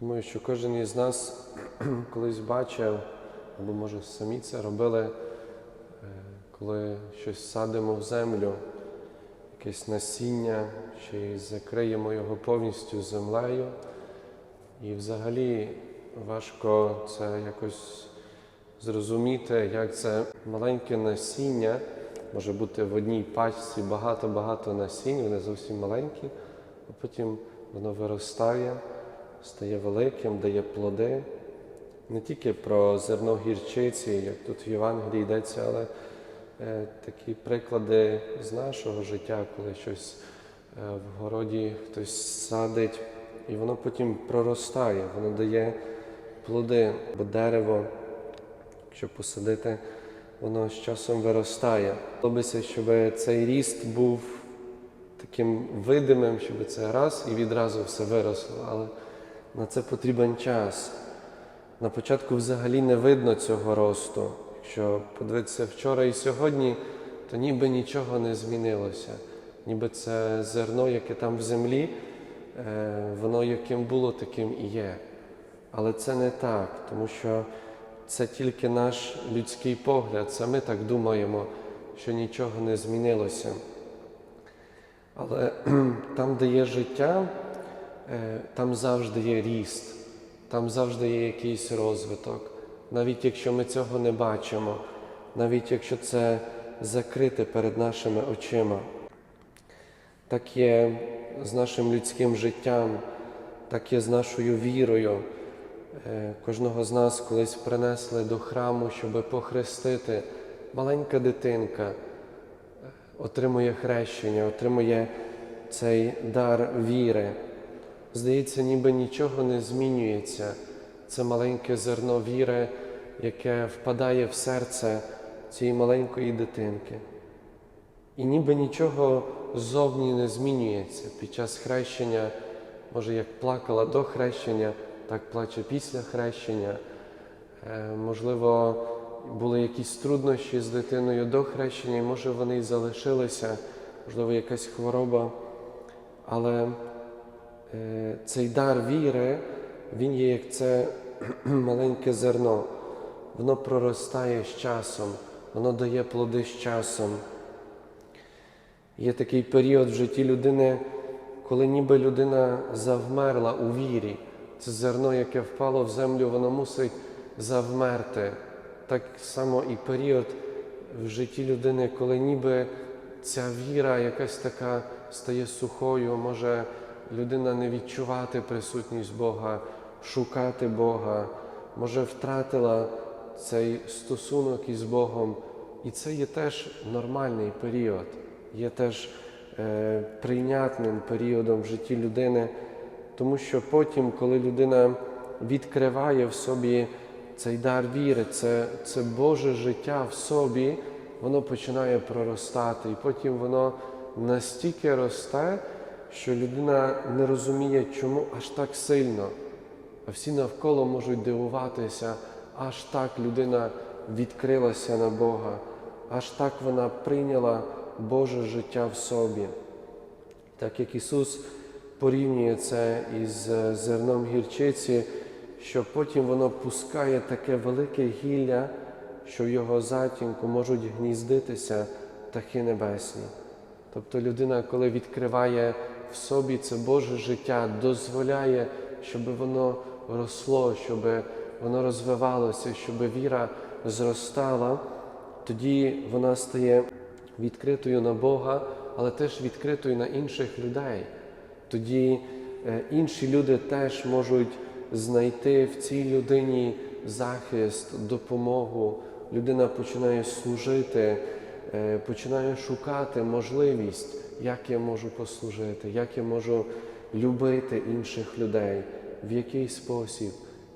Думаю, що кожен із нас колись бачив, або може самі це робили, е, коли щось садимо в землю, якесь насіння, й закриємо його повністю землею. І взагалі важко це якось зрозуміти, як це маленьке насіння може бути в одній пачці багато-багато насінь, вони зовсім маленькі, а потім воно виростає, стає великим, дає плоди. Не тільки про зерно гірчиці, як тут в Євангелії йдеться, але е, такі приклади з нашого життя, коли щось е, в городі хтось садить, і воно потім проростає, воно дає плоди, бо дерево, якщо посадити, воно з часом виростає. Подобається, щоб цей ріст був таким видимим, щоб це раз і відразу все виросло. Але на це потрібен час. На початку взагалі не видно цього росту. Якщо подивитися вчора і сьогодні, то ніби нічого не змінилося. Ніби це зерно, яке там в землі, е, воно яким було, таким і є. Але це не так, тому що це тільки наш людський погляд. Це ми так думаємо, що нічого не змінилося. Але там, де є життя, там завжди є ріст, там завжди є якийсь розвиток. Навіть якщо ми цього не бачимо, навіть якщо це закрите перед нашими очима. Так є з нашим людським життям, так є з нашою вірою. Е, Кожного з нас колись принесли до храму, щоб похрестити. Маленька дитинка е, отримує хрещення, отримує цей дар віри. Здається, ніби нічого не змінюється. Це маленьке зерно віри, яке впадає в серце цієї маленької дитинки. І ніби нічого ззовні не змінюється. Під час хрещення, може, як плакала до хрещення, так плаче після хрещення. Е, Можливо, були якісь труднощі з дитиною до хрещення, і може вони й залишилися, можливо, якась хвороба. Але цей дар віри, він є як це маленьке зерно. Воно проростає з часом, воно дає плоди з часом. Є такий період в житті людини, коли ніби людина завмерла у вірі. Це зерно, яке впало в землю, воно мусить завмерти. Так само і період в житті людини, коли ніби ця віра якась така стає сухою, може людина не відчувати присутність Бога, шукати Бога, може втратила цей стосунок із Богом. І це є теж нормальний період, є теж е, прийнятним періодом в житті людини, тому що потім, коли людина відкриває в собі цей дар віри, це, це Боже життя в собі, воно починає проростати, і потім воно настільки росте, що людина не розуміє, чому аж так сильно. А всі навколо можуть дивуватися, аж так людина відкрилася на Бога, аж так вона прийняла Боже життя в собі. Так як Ісус порівнює це із е, зерном гірчиці, що потім воно пускає таке велике гілля, що в його затінку можуть гніздитися птахи небесні. Тобто людина, коли відкриває в собі це Боже життя, дозволяє, щоб воно росло, щоб воно розвивалося, щоб віра зростала, тоді вона стає відкритою на Бога, але теж відкритою на інших людей. Тоді е, інші люди теж можуть знайти в цій людині захист, допомогу. Людина починає служити, е, починає шукати можливість, як я можу послужити, як я можу любити інших людей, в який спосіб.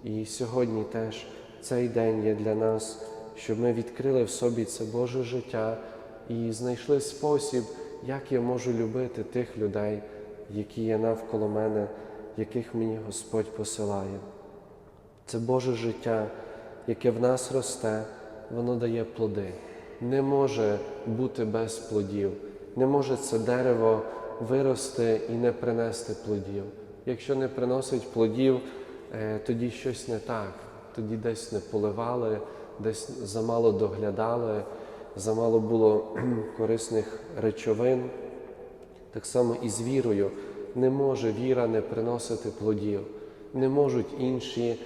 І сьогодні теж цей день є для нас, щоб ми відкрили в собі це Боже життя і знайшли спосіб, як я можу любити тих людей, які є навколо мене, яких мені Господь посилає. Це Боже життя, яке в нас росте, воно дає плоди. Не може бути без плодів. Не може це дерево вирости і не принести плодів. Якщо не приносить плодів, е, тоді щось не так, тоді десь не поливали, десь замало доглядали, замало було корисних речовин. Так само і з вірою не може віра не приносити плодів, не можуть інші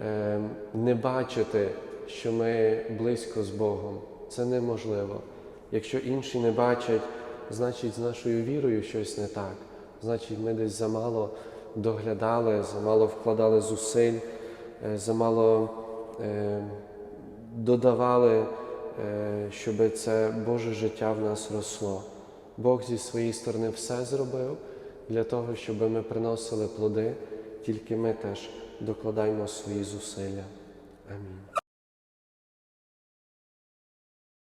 е, не бачити, що ми близько з Богом. Це неможливо. Якщо інші не бачать, значить з нашою вірою щось не так. Значить, ми десь замало доглядали, замало вкладали зусиль, е, замало е, додавали, е, щоб це Боже життя в нас росло. Бог зі своєї сторони все зробив для того, щоб ми приносили плоди, тільки ми теж докладаємо свої зусилля. Амінь.